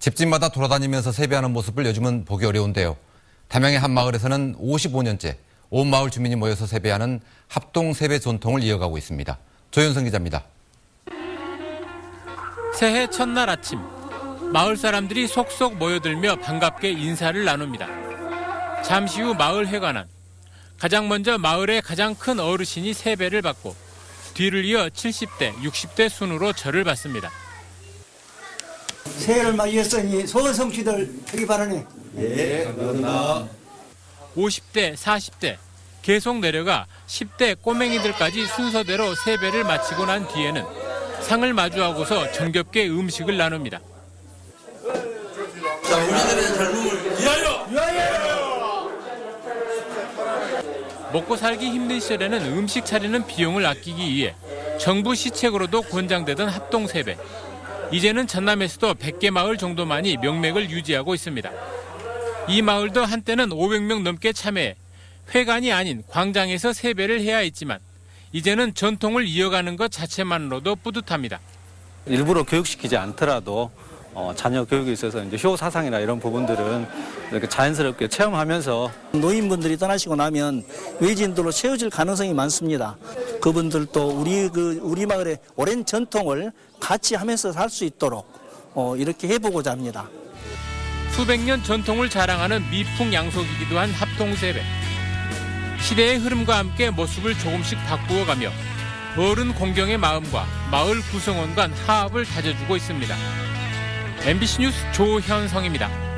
집집마다 돌아다니면서 세배하는 모습을 요즘은 보기 어려운데요. 담양의 한 마을에서는 55년째 온 마을 주민이 모여서 세배하는 합동 세배 전통을 이어가고 있습니다. 조현성 기자입니다. 새해 첫날 아침 마을 사람들이 속속 모여들며 반갑게 인사를 나눕니다. 잠시 후 마을 회관안 가장 먼저 마을의 가장 큰 어르신이 세배를 받고 뒤를 이어 70대, 60대 순으로 절을 받습니다. 새해를 맞이했으니 소원 성취들 하기 바라네. 50대, 40대 계속 내려가 10대 꼬맹이들까지 순서대로 세배를 마치고 난 뒤에는 상을 마주하고서 정겹게 음식을 나눕니다. 먹고 살기 힘든 시절에는 음식 차리는 비용을 아끼기 위해 정부 시책으로도 권장되던 합동 세배. 이제는 전남에서도 100개 마을 정도만이 명맥을 유지하고 있습니다. 이 마을도 한때는 500명 넘게 참여해 회관이 아닌 광장에서 세배를 해야 했지만 이제는 전통을 이어가는 것 자체만으로도 뿌듯합니다. 일부러 교육시키지 않더라도 어, 자녀 교육에 있어서 이제 효 사상이나 이런 부분들은 이렇게 자연스럽게 체험하면서 노인분들이 떠나시고 나면 외지인들로 채워질 가능성이 많습니다. 그분들도 우리 그 우리 마을의 오랜 전통을 같이 하면서 살 수 있도록 어, 이렇게 해보고자 합니다. 수백 년 전통을 자랑하는 미풍 양속이기도 한 합동 세배. 시대의 흐름과 함께 모습을 조금씩 바꾸어가며 어른 공경의 마음과 마을 구성원 간 화합을 다져주고 있습니다. MBC 뉴스 조현성입니다.